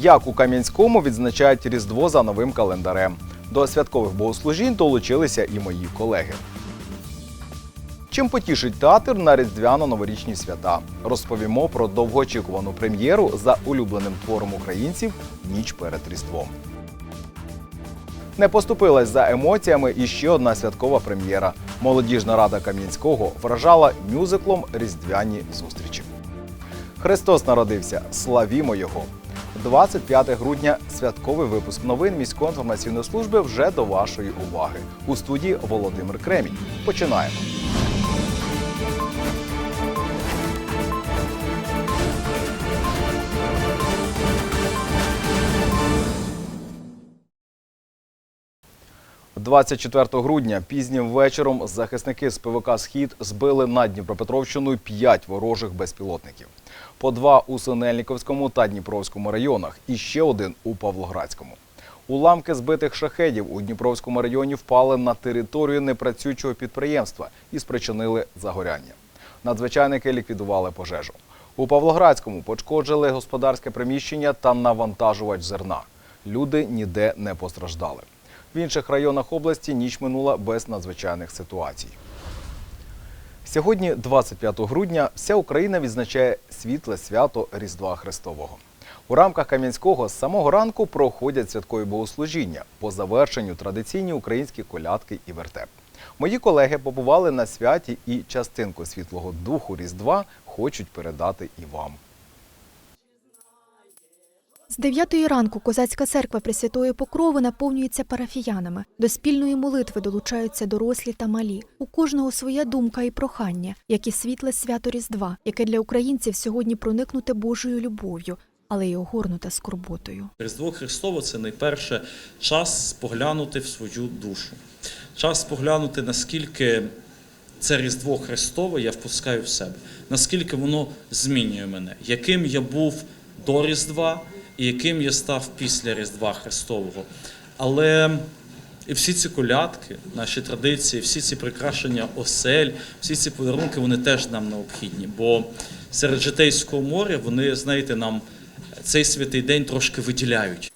Як у Кам'янському відзначають Різдво за новим календарем. До святкових богослужінь долучилися і мої колеги. Чим потішить театр на різдвяно-новорічні свята? Розповімо про довгоочікувану прем'єру за улюбленим твором українців Ніч перед Різдвом. Не поступилась за емоціями і ще одна святкова прем'єра. Молодіжна рада Кам'янського вражала мюзиклом Різдвяні зустрічі. Христос народився. Славімо Його! 25 грудня святковий випуск новин міської інформаційної служби вже до вашої уваги. У студії Володимир Кремінь. Починаємо. – 24 грудня пізнім вечором захисники з ПВК Схід збили над Дніпропетровщиною п'ять ворожих безпілотників. По два у Синельниковському та Дніпровському районах і ще один у Павлоградському. Уламки збитих шахедів у Дніпровському районі впали на територію непрацюючого підприємства і спричинили загоряння. Надзвичайники ліквідували пожежу. У Павлоградському пошкоджили господарське приміщення та навантажувач зерна. Люди ніде не постраждали. В інших районах області ніч минула без надзвичайних ситуацій. Сьогодні, 25 грудня, вся Україна відзначає світле свято Різдва Христового. У рамках Кам'янського з самого ранку проходять святкові богослужіння. По завершенню традиційні українські колядки і вертеп. Мої колеги побували на святі і частинку світлого духу Різдва хочуть передати і вам. З 9 ранку козацька церква Пресвятої Покрови наповнюється парафіянами. До спільної молитви долучаються дорослі та малі. У кожного своя думка і прохання, як і світле свято Різдва, яке для українців сьогодні проникнуте Божою любов'ю, але й огорнуте скорботою. Різдво Христово це найперше час споглянути в свою душу. Час споглянути, наскільки це Різдво Христове я впускаю в себе, наскільки воно змінює мене, яким я був до Різдва і яким я став після Різдва Христового. Але і всі ці колядки, наші традиції, всі ці прикрашення осель, всі ці подарунки, вони теж нам необхідні. Бо серед житейського моря вони, знаєте, нам цей святий день трошки виділяють.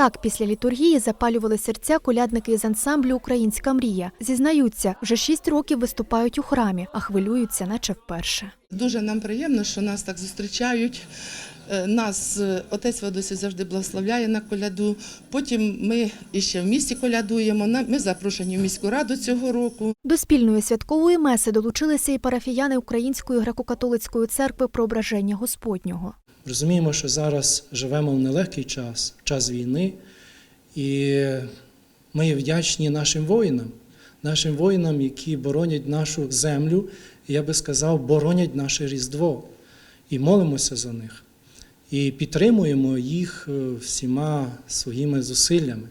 Так, після літургії запалювали серця колядники із ансамблю Українська мрія. Зізнаються, вже шість років виступають у храмі, а хвилюються, наче вперше. Дуже нам приємно, що нас так зустрічають. Е, Нас е, отець Вадусів завжди благословляє на коляду. Потім ми іще в місті колядуємо. Ми запрошені в міську раду цього року. До спільної святкової меси долучилися і парафіяни Української греко-католицької церкви Проображення Господнього. Розуміємо, що зараз живемо в нелегкий час, час війни, і ми вдячні нашим воїнам, нашим воїнам, які боронять нашу землю, я би сказав, боронять наше Різдво. І молимося за них. І підтримуємо їх е, всіма своїми зусиллями.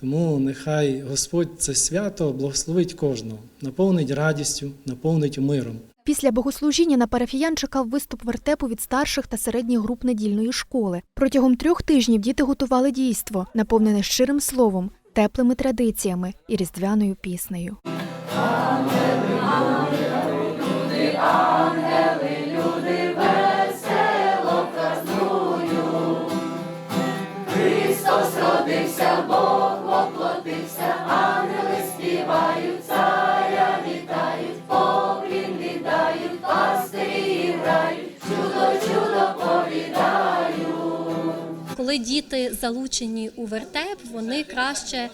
Тому нехай Господь це свято благословить кожного, наповнить радістю, наповнить миром. Після богослужіння на парафіян чекав виступ вертепу від старших та середніх груп недільної школи. Протягом трьох тижнів діти готували дійство, наповнене щирим словом, теплими традиціями і різдвяною піснею. Коли діти залучені у вертеп, вони краще е,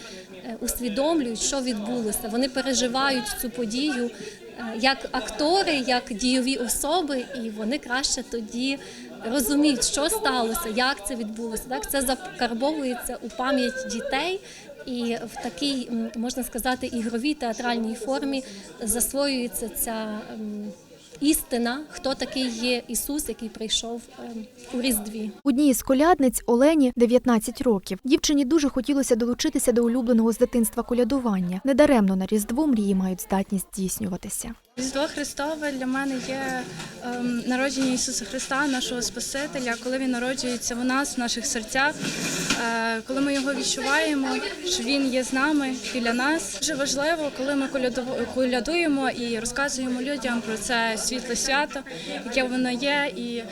усвідомлюють, що відбулося. Вони переживають цю подію е, як актори, як дійові особи, і вони краще тоді розуміють, що сталося, як це відбулося. Так це закарбовується у пам'ять дітей. І в такій можна сказати ігровій театральній формі засвоюється ця істина, хто такий є Ісус, який прийшов е, у Різдві. Одній із колядниць Олені 19 років. Дівчині дуже хотілося долучитися до улюбленого з дитинства колядування. Недаремно на Різдво мрії мають здатність здійснюватися. Різдво Христове для мене є ем, народження Ісуса Христа, нашого Спасителя, коли Він народжується в нас, в наших серцях, е, коли ми його відчуваємо, що Він є з нами біля нас. Дуже важливо, коли ми коляду- колядуємо і розказуємо людям про це світле свято, яке воно є, і е,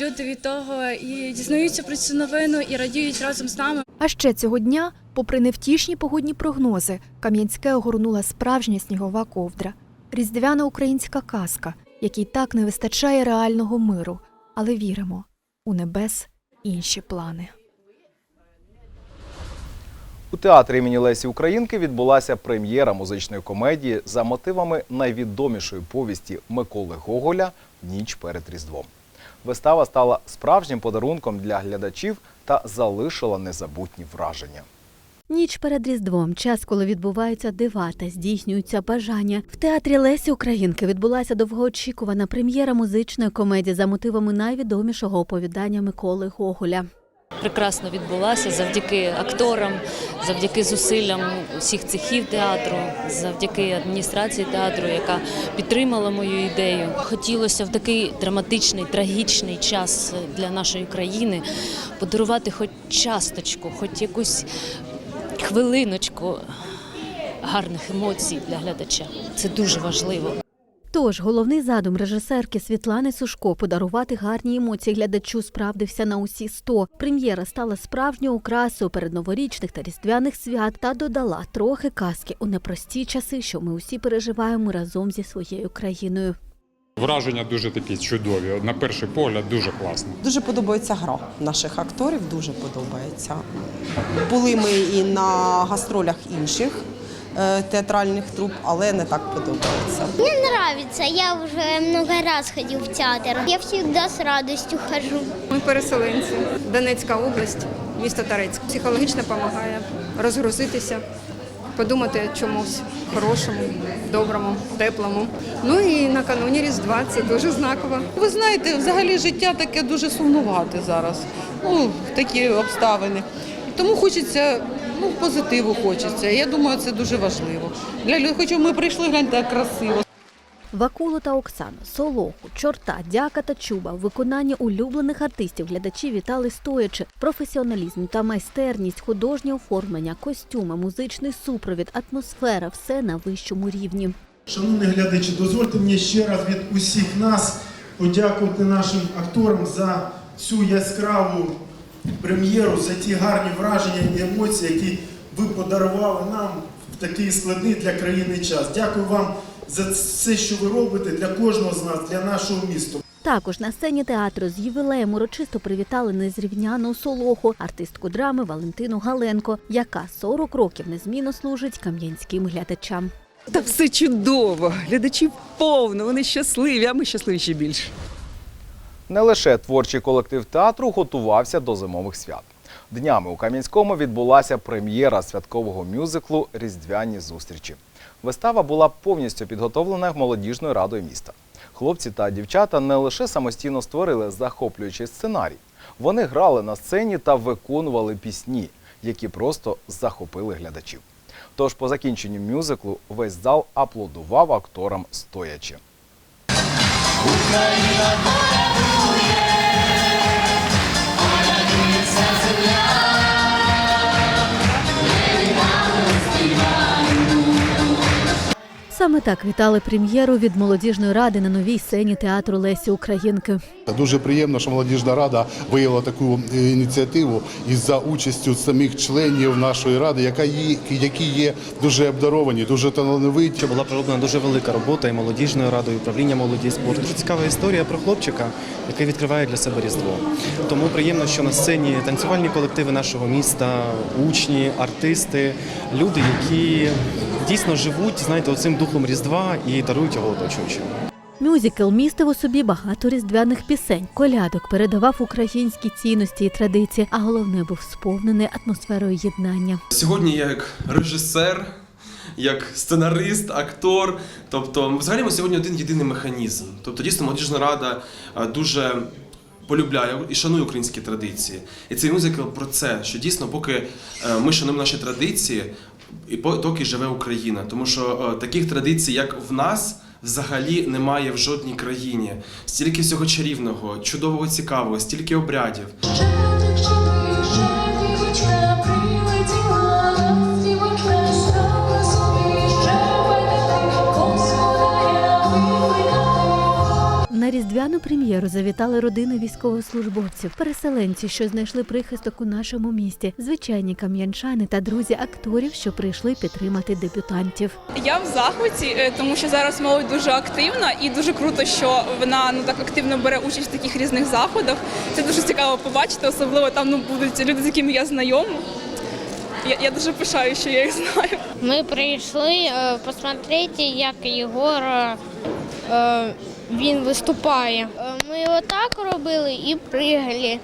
люди від того і дізнаються про цю новину і радіють разом з нами. А ще цього дня, попри невтішні погодні прогнози, Кам'янське огорнула справжня снігова ковдра. Різдвяна українська казка, якій так не вистачає реального миру. Але віримо, у небес інші плани. У театрі імені Лесі Українки відбулася прем'єра музичної комедії за мотивами найвідомішої повісті Миколи Гоголя Ніч перед Різдвом. Вистава стала справжнім подарунком для глядачів та залишила незабутні враження. Ніч перед Різдвом, час, коли відбуваються дива та здійснюються бажання. В театрі Лесі Українки відбулася довгоочікувана прем'єра музичної комедії за мотивами найвідомішого оповідання Миколи Гоголя. Прекрасно відбулася завдяки акторам, завдяки зусиллям усіх цехів театру, завдяки адміністрації театру, яка підтримала мою ідею. Хотілося в такий драматичний, трагічний час для нашої країни подарувати хоч часточку, хоч якусь хвилиночку гарних емоцій для глядача. Це дуже важливо. Тож головний задум режисерки Світлани Сушко подарувати гарні емоції глядачу справдився на усі 100. Прем'єра стала справжньою окрасою передноворічних та різдвяних свят та додала трохи казки у непрості часи, що ми усі переживаємо разом зі своєю країною. Враження дуже такі чудові. На перший погляд дуже класно. Дуже подобається гра наших акторів, дуже подобається. Були ми і на гастролях інших театральних труп, але не так подобається. Мне нравится, я уже много раз ходил в театр. Я всегда с радостью хожу. Ми переселенці, Донецька область, місто Тарецьк. Психологічно допомагає розгрузитися, подумати чомусь хорошому, доброму, теплому. Ну і накануні Різдва це дуже знаково. Ви знаєте, взагалі життя таке дуже сумнувате зараз. Ну, такі обставини. Тому хочеться, ну, позитиву хочеться. Я думаю, це дуже важливо. Для людей, хоча ми прийшли, гляньте, як красиво. Вакулу та Оксану, Солоху, Чорта, Дяка та Чуба в виконанні улюблених артистів глядачі вітали стоячи. Професіоналізм та майстерність, художнє оформлення, костюми, музичний супровід, атмосфера все на вищому рівні. Шановні глядачі, дозвольте мені ще раз від усіх нас подякувати нашим акторам за цю яскраву прем'єру, за ті гарні враження і емоції, які ви подарували нам в такий складний для країни час. Дякую вам за все, що ви робите для кожного з нас, для нашого міста. Також на сцені театру з ювілеєм урочисто привітали незрівняну солоху, артистку драми Валентину Галенко, яка 40 років незмінно служить кам'янським глядачам. Та все чудово. Глядачів повно, вони щасливі, а ми щасливі ще більше. Не лише творчий колектив театру готувався до зимових свят. Днями у Кам'янському відбулася прем'єра святкового мюзиклу Різдвяні зустрічі. Вистава була повністю підготовлена молодіжною радою міста. Хлопці та дівчата не лише самостійно створили захоплюючий сценарій, вони грали на сцені та виконували пісні, які просто захопили глядачів. Тож по закінченню мюзиклу весь зал аплодував акторам стоячи. Саме так вітали прем'єру від молодіжної ради на новій сцені театру Лесі Українки. Дуже приємно, що молодіжна рада виявила таку е, ініціативу із за участю самих членів нашої ради, яка є, які є дуже обдаровані, дуже талановиті. Була пророблена дуже велика робота і молодіжною радою, і управління молоді і спорту. Дуже цікава історія про хлопчика, який відкриває для себе різдво. Тому приємно, що на сцені танцювальні колективи нашого міста, учні, артисти, люди, які дійсно живуть, знаєте, оцим духом різдва і дарують його оточуючим. Мюзикл містив у собі багато різдвяних пісень. Колядок передавав українські цінності і традиції, а головне був сповнений атмосферою єднання. Сьогодні я як режисер як сценарист, актор. Тобто, взагалі ми сьогодні один єдиний механізм. Тобто, дійсно, молодіжна рада дуже полюбляє і шанує українські традиції. І цей мюзикл про це, що дійсно, поки е, ми шануємо наші традиції, і поки живе Україна. Тому що е, таких традицій, як в нас. Взагалі немає в жодній країні стільки всього чарівного, чудового, цікавого, стільки обрядів. На різдвяну прем'єру завітали родини військовослужбовців, переселенці, що знайшли прихисток у нашому місті, звичайні кам'янчани та друзі акторів, що прийшли підтримати дебютантів. Я в захваті, е, тому що зараз молодь дуже активна і дуже круто, що вона ну так активно бере участь в таких різних заходах. Це дуже цікаво побачити, особливо там ну будуть люди, з якими я знайома. Я, я дуже пишаю, що я їх знаю. Ми прийшли е, посмотрети, як Єгор е, е, він виступає. Е, Ми отак робили і пригали,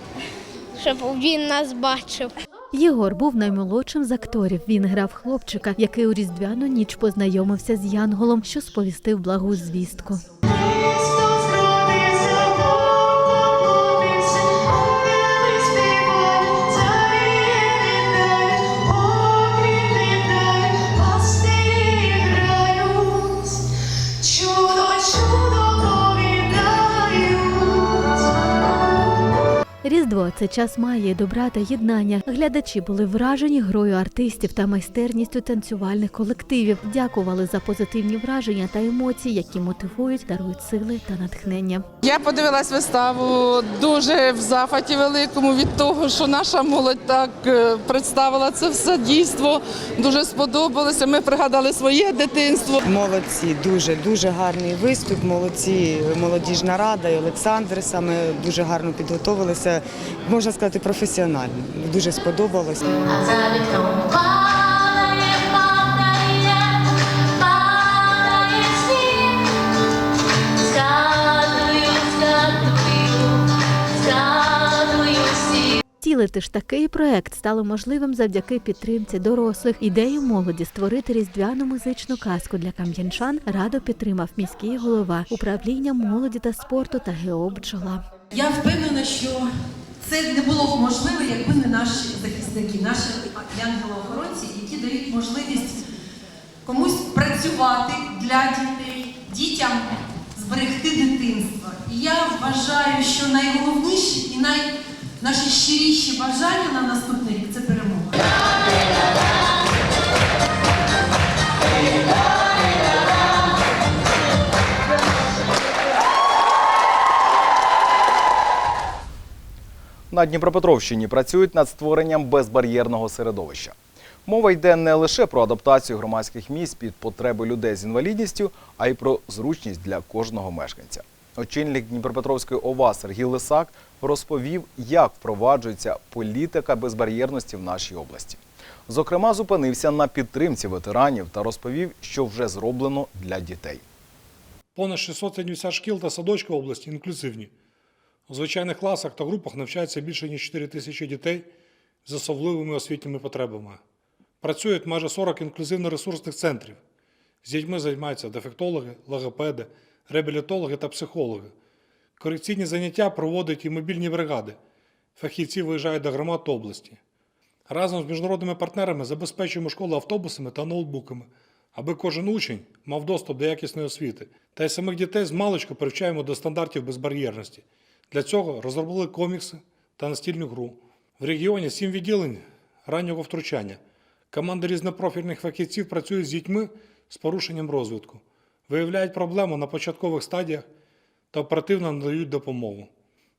щоб він нас бачив. Єгор був наймолодшим з акторів. Він грав хлопчика, який у різдвяну ніч познайомився з Янголом, що сповістив благу звістку. it is Різдво це час магії, добра та єднання. Глядачі були вражені грою артистів та майстерністю танцювальних колективів. Дякували за позитивні враження та емоції, які мотивують, дарують сили та натхнення. Я подивилась виставу дуже в захваті великому від того, що наша молодь так е, представила це все дійство. Дуже сподобалося. Ми пригадали своє дитинство. Молодці, дуже дуже гарний виступ. Молодці, молодіжна рада і Олександр саме дуже гарно підготовилися. Можна сказати, професіонально. Дуже сподобалось. Втілити ж такий проект стало можливим завдяки підтримці дорослих. Ідею молоді створити різдвяну музичну казку для кам'янчан радо підтримав міський голова управління молоді та спорту та ГЕО «Бджола». Я впевнена, що це не було б можливо, якби не наші захисники, наші янголи-охоронці, які дають можливість комусь працювати для дітей, дітям зберегти дитинство. І я вважаю, що найголовніші і най... наші щиріші бажання на наступний рік це перемога. На Дніпропетровщині працюють над створенням безбар'єрного середовища. Мова йде не лише про адаптацію громадських місць під потреби людей з інвалідністю, а й про зручність для кожного мешканця. Очільник Дніпропетровської ОВА Сергій Лисак розповів, як впроваджується політика безбар'єрності в нашій області. Зокрема, зупинився на підтримці ветеранів та розповів, що вже зроблено для дітей. Понад 670 шкіл та садочків області інклюзивні. У звичайних класах та групах навчається більше ніж 4 тисячі дітей з особливими освітніми потребами. Працюють майже 40 інклюзивно-ресурсних центрів. З дітьми займаються дефектологи, логопеди, реабілітологи та психологи. Корекційні заняття проводять і мобільні бригади. Фахівці виїжджають до громад області. Разом з міжнародними партнерами забезпечуємо школи автобусами та ноутбуками, аби кожен учень мав доступ до якісної освіти. Та й самих дітей з маличку привчаємо до стандартів безбар'єрності. Для цього розробили комікси та настільну гру. В регіоні сім відділень раннього втручання. Команди різнопрофільних фахівців працюють з дітьми з порушенням розвитку, виявляють проблему на початкових стадіях та оперативно надають допомогу.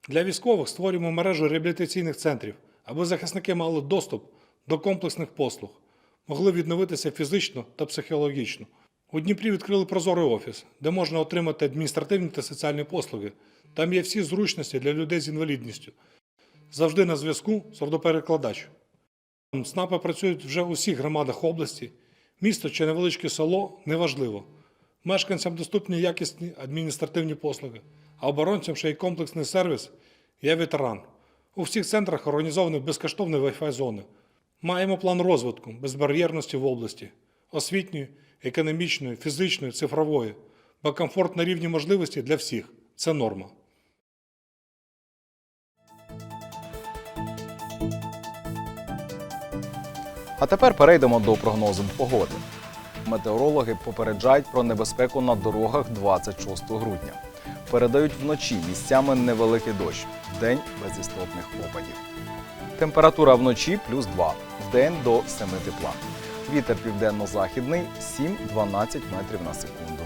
Для військових створюємо мережу реабілітаційних центрів, аби захисники мали доступ до комплексних послуг, могли відновитися фізично та психологічно. У Дніпрі відкрили прозорий офіс, де можна отримати адміністративні та соціальні послуги. Там є всі зручності для людей з інвалідністю. Завжди на зв'язку сурдоперекладач. СНАПи працюють вже у всіх громадах області. Місто чи невеличке село неважливо. Мешканцям доступні якісні адміністративні послуги, а оборонцям ще й комплексний сервіс є ветеран. У всіх центрах організовані безкоштовні Wi-Fi зони. Маємо план розвитку безбар'єрності в області. освітньої, економічної, фізичної, цифрової, бо комфорт на рівні можливості для всіх це норма. А тепер перейдемо до прогнозу погоди. Метеорологи попереджають про небезпеку на дорогах 26 грудня. Передають вночі місцями невеликий дощ, вдень без істотних опадів. Температура вночі плюс 2, вдень до 7 тепла. Вітер південно-західний 7-12 метрів на секунду.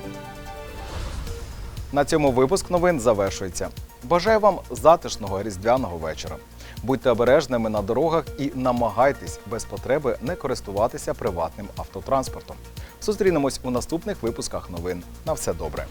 На цьому випуск новин завершується. Бажаю вам затишного різдвяного вечора. Будьте обережними на дорогах і намагайтесь без потреби не користуватися приватним автотранспортом. Зустрінемось у наступних випусках новин. На все добре.